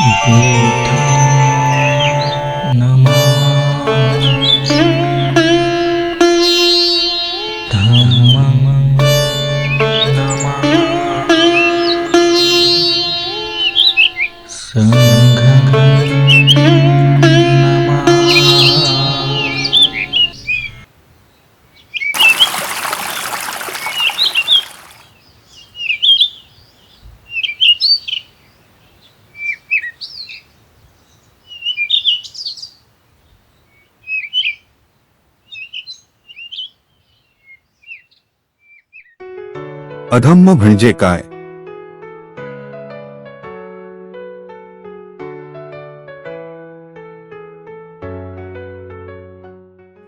बुद्धं अधम्म म्हणजे काय?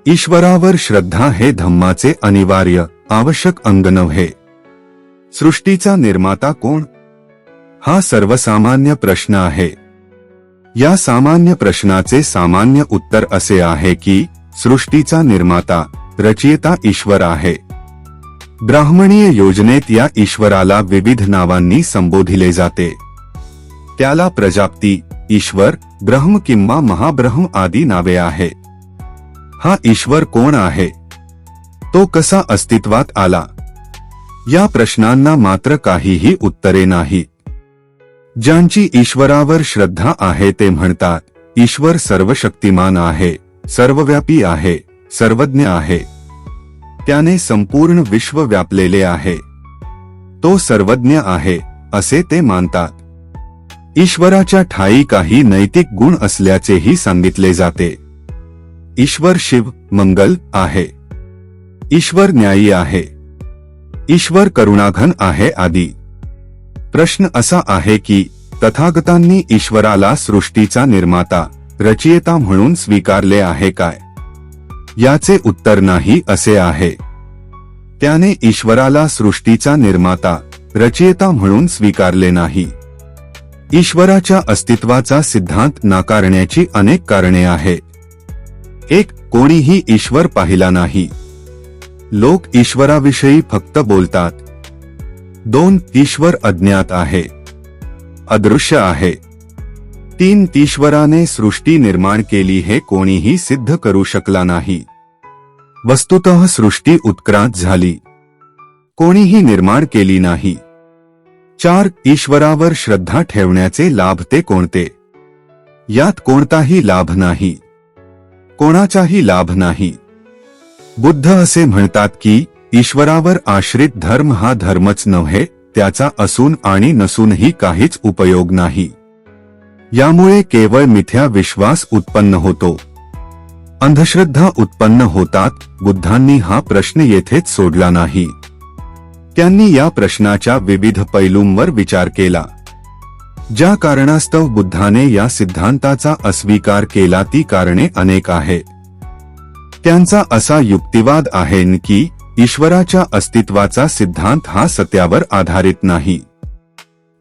ईश्वरावर श्रद्धा हे धम्माचे अनिवार्य आवश्यक अंग नव्हे. सृष्टीचा निर्माता कोण? हा सर्वसामान्य प्रश्न आहे. या सामान्य प्रश्नाचे सामान्य उत्तर असे आहे की सृष्टीचा निर्माता रचयिता ईश्वर आहे. ब्राह्मणीय योजनेत या ईश्वराला विविध नावांनी संबोधिले जाते. त्याला प्रजापती ईश्वर ब्रह्म किंवा महाब्रह्म आदी नावे आहे. हा ईश्वर कोण आहे? तो कसा अस्तित्वात आला? या प्रश्नांना मात्र काहीही उत्तरे नाही. ज्यांची ईश्वरावर श्रद्धा आहे ते म्हणतात ईश्वर सर्वशक्तिमान आहे सर्वव्यापी आहे सर्वज्ञ आहे. त्याने संपूर्ण विश्व व्यापलेले आहे. तो सर्वज्ञ आहे असे ते मानतात. ईश्वराच्या ठाई काही नैतिक गुण असल्याचेही सांगितले जाते. ईश्वर शिव मंगल आहे. ईश्वर न्यायी आहे. ईश्वर करुणाघन आहे आदी. प्रश्न असा आहे की तथागतांनी ईश्वराला सृष्टीचा निर्माता रचयिता म्हणून स्वीकारले आहे काय? याचे उत्तर नाही असे आहे. त्याने ईश्वराला सृष्टीचा निर्माता रचयिता म्हणून स्वीकारले नाही. ईश्वराच्या अस्तित्वाचा सिद्धांत नाकारण्याची अनेक कारणे आहेत एक कोणीही ईश्वर पाहिला नाही. लोक ईश्वराविषयी फक्त बोलतात. दोन ईश्वर अज्ञात आहे. अदृश्य आहे. तीन ईश्वराने सृष्टी निर्माण केली हे कोणीही सिद्ध करू शकला नाही. वस्तुतः सृष्टी उत्क्रांत झाली. कोणीही निर्माण केली नाही. चार ईश्वरावर श्रद्धा ठेवण्याचे लाभ ते कोणते? यात कोणताही लाभ नाही. कोणाचाही लाभ नाही. बुद्ध असे म्हणतात की ईश्वरावर आश्रित धर्म हा धर्मच नव्हे त्याचा असून आणि नसूनही काहीच उपयोग नाही. यामुळे केवळ मिथ्या विश्वास उत्पन्न होतो. अंधश्रद्धा उत्पन्न होतात बुद्धांनी हा प्रश्न येथेच सोडला नाही. त्यांनी या प्रश्नाच्या विविध पैलूंवर विचार केला. ज्या कारणास्तव बुद्धाने या सिद्धांताचा अस्वीकार केला ती कारणे अनेक आहे त्यांचा असा युक्तिवाद आहे की ईश्वराच्या अस्तित्वाचा सिद्धांत हा सत्यावर आधारित नाही.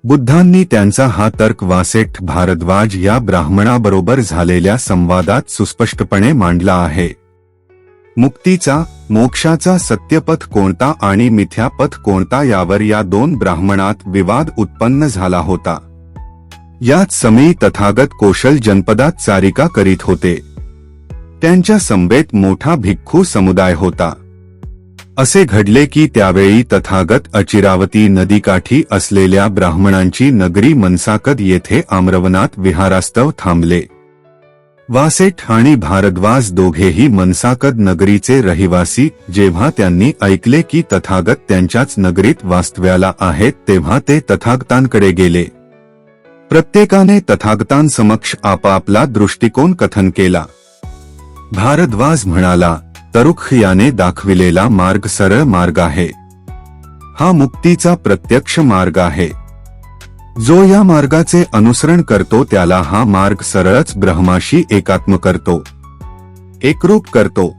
बुद्धांनी त्यांचा हा तर्क वासेठ भारद्वाज या ब्राह्मणाबरोबर झालेल्या संवादात सुस्पष्टपणे मांडला आहे. मुक्तीचा मोक्षाचा सत्यपथ कोणता आणि मिथ्यापथ कोणता यावर या दोन ब्राह्मणात विवाद उत्पन्न झाला होता. यात समी तथागत कौशल जनपदात चारिका करीत होते. त्यांच्या संबेत मोठा भिक्खू समुदाय होता. असे घडले की त्यावेळी तथागत अचिरावती नदीकाठी असलेल्या ब्राह्मणांची नगरी मनसाकद येथे आम्रवनात विहारास्तव थांबले. वासेठ आणि भारद्वाज दोघेही मनसाकद नगरीचे रहिवासी जेव्हा त्यांनी ऐकले की तथागत त्यांच्याच नगरीत वास्तव्याला आहेत तेव्हा ते तथागतांकडे गेले. प्रत्येकाने तथागतांसमक्ष आपापला दृष्टिकोन कथन केला. भारद्वाज म्हणाला तरुख याने दाखविलेला मार्ग सरळ मार्ग आहे. हा मुक्तीचा प्रत्यक्ष मार्ग आहे. जो या मार्गाचे अनुसरण करतो त्याला हा मार्ग सरळच ब्रह्माशी एकात्म करतो. एकरूप करतो.